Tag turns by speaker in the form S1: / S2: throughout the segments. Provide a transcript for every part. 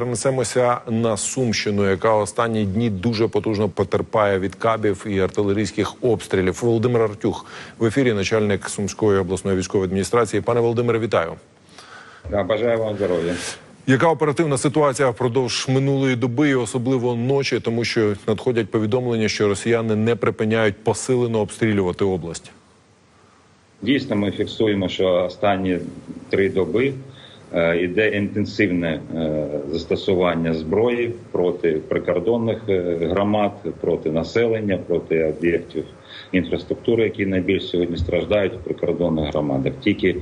S1: Перенесемося на Сумщину, яка останні дні дуже потужно потерпає від кабів і артилерійських обстрілів. Володимир Артюх в ефірі, начальник Сумської обласної військової адміністрації. Пане Володимире, вітаю.
S2: Да, бажаю вам здоров'я.
S1: Яка оперативна ситуація впродовж минулої доби, і особливо ночі, тому що надходять повідомлення, що росіяни не припиняють посилено обстрілювати область.
S2: Дійсно, ми фіксуємо, що останні три доби е, йде інтенсивне е, застосування зброї проти прикордонних е, громад, проти населення, проти об'єктів інфраструктури, які найбільш сьогодні страждають в прикордонних громадах. Тільки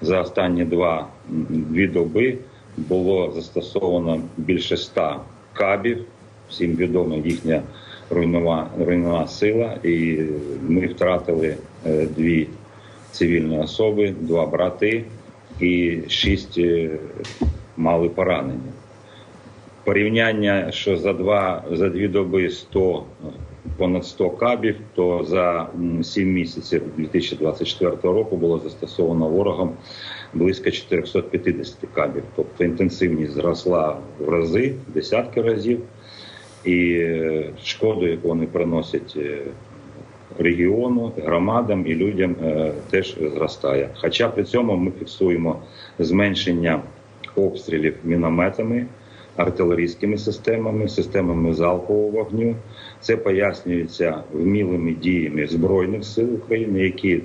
S2: за останні два дві доби було застосовано більше ста кабів. Всім відома їхня руйнова руйнова сила, і ми втратили дві цивільні особи, два брати і шість е, мали поранення. Порівняння, що за два за дві доби 100, понад 100 кабів, то за м, 7 місяців 2024 року було застосовано ворогом близько 450 кабів. Тобто інтенсивність зросла в рази, десятки разів, і е, шкоду, яку вони приносять е, регіону, громадам і людям е, теж зростає. Хоча при цьому ми фіксуємо зменшення обстрілів мінометами, артилерійськими системами, системами залпового вогню. Це пояснюється вмілими діями збройних сил України, які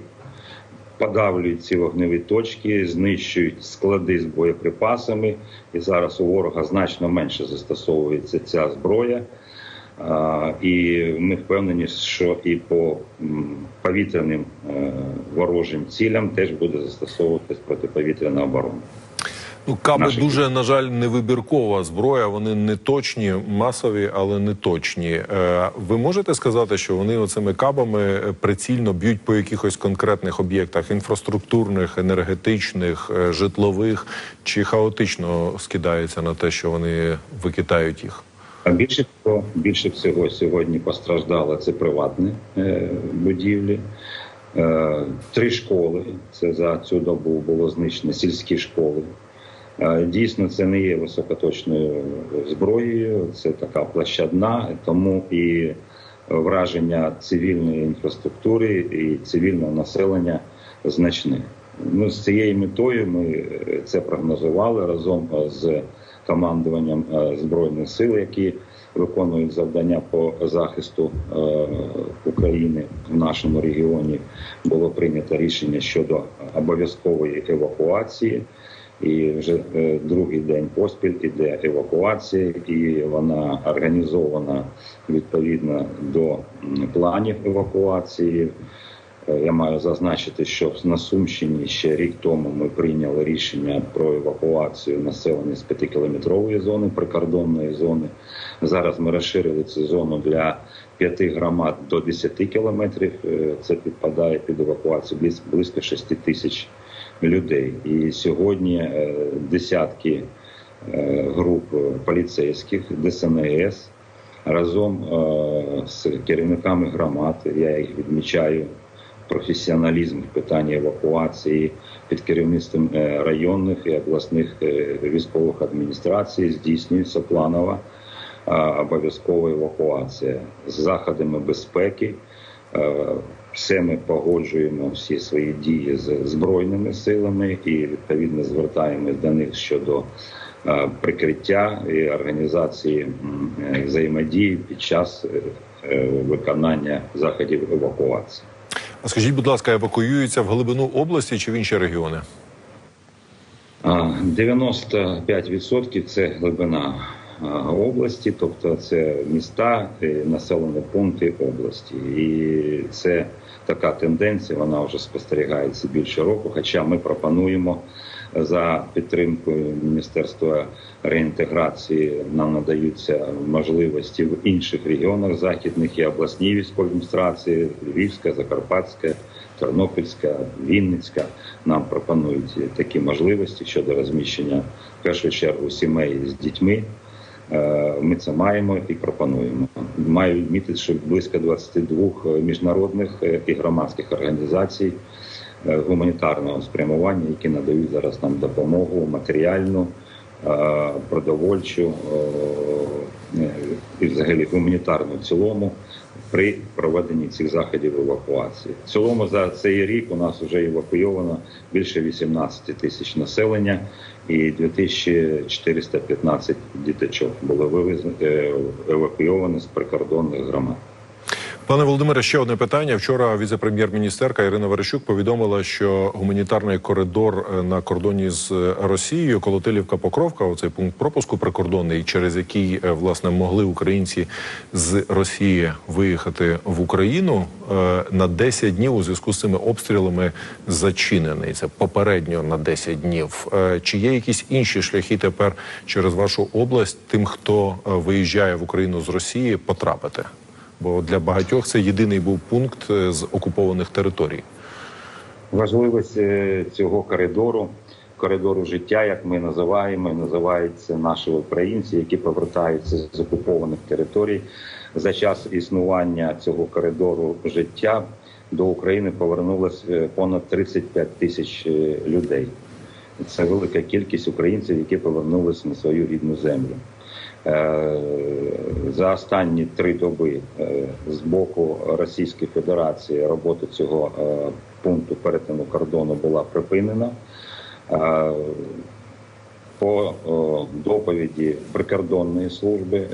S2: подавлюють ці вогневі точки, знищують склади з боєприпасами. І зараз у ворога значно менше застосовується ця зброя. І ми впевнені, що і по повітряним е, ворожим цілям теж буде застосовуватись протиповітряна оборона.
S1: Ну, каби
S2: Наші-
S1: дуже на жаль невибіркова зброя. Вони не точні, масові, але не точні. Е, ви можете сказати, що вони оцими кабами е, прицільно б'ють по якихось конкретних об'єктах інфраструктурних, енергетичних, житлових, чи хаотично скидаються на те, що вони викидають їх?
S2: А більше всього, більше всього сьогодні постраждало це приватні е, будівлі. Е, три школи. Це за цю добу було знищено сільські школи. Е, дійсно, це не є високоточною зброєю, це така площадна, тому і враження цивільної інфраструктури і цивільного населення значне. Ну, з цією метою ми це прогнозували разом з командуванням е, збройних сил, які виконують завдання по захисту е, України в нашому регіоні. Було прийнято рішення щодо обов'язкової евакуації. І вже е, другий день поспіль іде евакуація, і вона організована відповідно до планів евакуації. Я маю зазначити, що на Сумщині ще рік тому ми прийняли рішення про евакуацію населення з 5-кілометрової зони, прикордонної зони. Зараз ми розширили цю зону для п'яти громад до 10 кілометрів. Е, Це підпадає під евакуацію близько 6 тисяч людей. І сьогодні е, десятки е, груп поліцейських ДСНС разом з керівниками громад. Я їх відмічаю професіоналізм в питанні евакуації під керівництвом е, районних і обласних е, військових адміністрацій здійснюється планова обов'язкова евакуація з заходами безпеки. Е, Все ми погоджуємо всі свої дії з збройними силами і відповідно звертаємось до них щодо прикриття і організації взаємодії під час виконання заходів евакуації.
S1: А скажіть, будь ласка, евакуюються в глибину області чи в інші регіони?
S2: 95% це глибина області, тобто це міста, населені пункти області. І це така тенденція, вона вже спостерігається більше року. Хоча ми пропонуємо за підтримкою Міністерства реінтеграції нам надаються можливості в інших регіонах західних і обласній військовій адміністрації, Львівська, Закарпатська, Тернопільська, Вінницька. Нам пропонують такі можливості щодо розміщення в першу чергу сімей з дітьми. Е, Ми це маємо і пропонуємо. Маю відмітити, що близько 22 міжнародних е, і громадських організацій гуманітарного спрямування, які надають зараз нам допомогу матеріальну е, продовольчу е, і взагалі гуманітарну в цілому при проведенні цих заходів евакуації. В цілому за цей рік у нас вже евакуйовано більше 18 тисяч населення і 2415 діточок було е, евакуйовано з прикордонних громад.
S1: Пане Володимире, ще одне питання. Вчора віце-прем'єр-міністерка Ірина Верещук повідомила, що гуманітарний коридор е, на кордоні з е, Росією, Колотилівка Покровка, оцей пункт пропуску прикордонний, через який е, власне могли українці з Росії виїхати в Україну на 10 днів у зв'язку з цими обстрілами зачинений. Це попередньо на 10 днів. Чи є якісь інші шляхи тепер через вашу область тим, хто виїжджає в Україну з Росії, потрапити? Бо для багатьох це єдиний був пункт е, з окупованих територій.
S2: Важливість е, цього коридору, коридору життя, як ми називаємо, називаються наші українці, які повертаються з окупованих територій. За час існування цього коридору життя до України повернулось е, понад 35 тисяч людей. Це велика кількість українців, які повернулися на свою рідну землю. Е, За останні три доби е, з боку Російської Федерації робота цього е, пункту перетину кордону була припинена. По доповіді прикордонної служби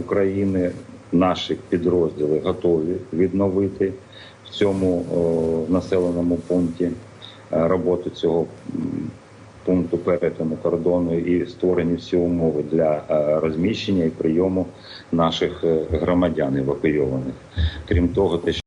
S2: України наші підрозділи готові відновити в цьому населеному пункті роботу цього пункту перетину кордону і створені всі умови для е, розміщення і прийому наших е, громадян евакуйованих. Крім того, те, що